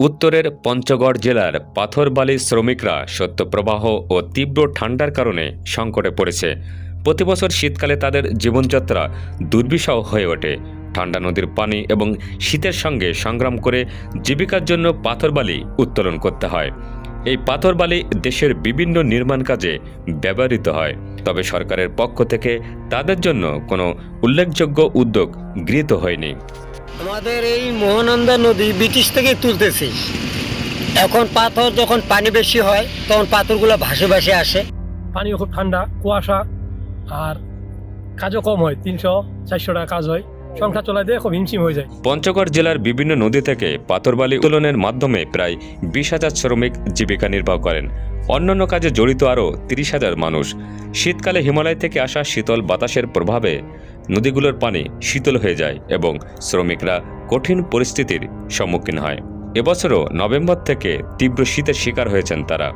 উত্তরের পঞ্চগড় জেলার পাথরবালি শ্রমিকরা সত্যপ্রবাহ ও তীব্র ঠান্ডার কারণে সংকটে পড়েছে। প্রতি বছর শীতকালে তাদের জীবনযাত্রা দুর্বিষহ হয়ে ওঠে। ঠান্ডা নদীর পানি এবং শীতের সঙ্গে সংগ্রাম করে জীবিকার জন্য পাথরবালি উত্তোলন করতে হয়। এই পাথরবালি দেশের বিভিন্ন নির্মাণ কাজে ব্যবহৃত হয়। তবে সরকারের পক্ষ থেকে তাদের জন্য কোনো উল্লেখযোগ্য উদ্যোগ গৃহীত হয়নি। আমাদের এই মহানন্দা নদী ব্রিটিশ থেকে তুলতেছি। এখন পাথর যখন পানি বেশি হয় তখন পাথরগুলো ভাসে ভাসে আসে। পানিও খুব ঠান্ডা কুয়াশা আর কাজও কম হয় তিনশো চারশো টাকা কাজ হয়। সংসার চলাইতে খুব হিমশিম হয়ে যায়। পঞ্চগড় জেলার বিভিন্ন নদী থেকে পাথরবালি উত্তোলনের মাধ্যমে প্রায় বিশ হাজার শ্রমিক জীবিকা নির্বাহ করেন। অন্যান্য কাজে জড়িত আরও তিরিশ হাজার মানুষ। শীতকালে হিমালয় থেকে আসা শীতল বাতাসের প্রভাবে নদীগুলোর পানি শীতল হয়ে যায় এবং শ্রমিকরা কঠিন পরিস্থিতির সম্মুখীন হয়। এবছরও নভেম্বর থেকে তীব্র শীতের শিকার হয়েছেন তারা।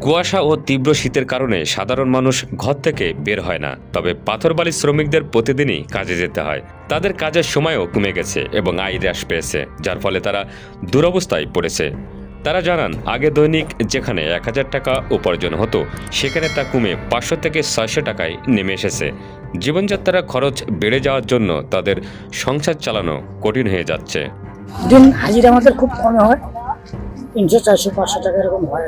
কুয়াশা ও তীব্র শীতের কারণে সাধারণ মানুষ ঘর থেকে বের হয় না, তবে পাথরবালি শ্রমিকদের প্রতিদিনই কাজে যেতে হয়। তাদের কাজের সময়ও কমে গেছে এবং আয় হ্রাস পেয়েছে, যার ফলে তারা দুরবস্থায় পড়েছে। তারা জানান আগে দৈনিক যেখানে এক হাজার টাকা উপার্জন হতো সেখানে তা কমে পাঁচশো থেকে ছয়শো টাকায় নেমে এসেছে। জীবনযাত্রার খরচ বেড়ে যাওয়ার জন্য তাদের সংসার চালানো কঠিন হয়ে যাচ্ছে। দিন হাজিরা আমাদের খুব কমে হয় তিনশো চারশো পাঁচশো টাকা এরকম হয়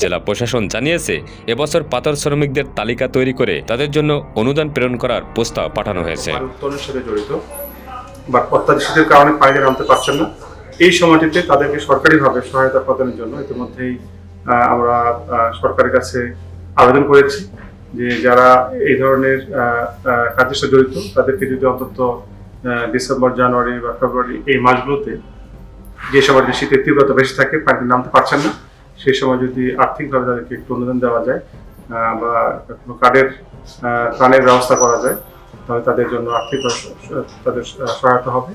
জেলা প্রশাসন জানিয়েছে এবছর পাথর শ্রমিকদের তালিকা তৈরি করে তাদের জন্য অনুদান প্রেরণ করার প্রস্তাব পাঠানো হয়েছে। উত্তোলনের সাথে জড়িত বা অত্যাধিক শীতের কারণে নামতে পারছেন না। এই সময়টিতে তাদেরকে সরকারিভাবে সহায়তা প্রদানের জন্য ইতিমধ্যেই আমরা সরকারের কাছে আবেদন করেছি যে যারা এই ধরনের কাজের সাথে জড়িত, তাদেরকে যদি অন্তত ডিসেম্বর, জানুয়ারি বা ফেব্রুয়ারি এই মাসগুলোতে যে সময় শীতের তীব্রতা বেশি থাকে, পানিতে নামতে পারছেন না সেই সময় যদি আর্থিকভাবে তাদেরকে একটু অনুদান দেওয়া যায় বা কোনো কার্ডের ত্রাণের ব্যবস্থা করা যায়, তাহলে তাদের জন্য আর্থিক তাদের সহায়তা হবে।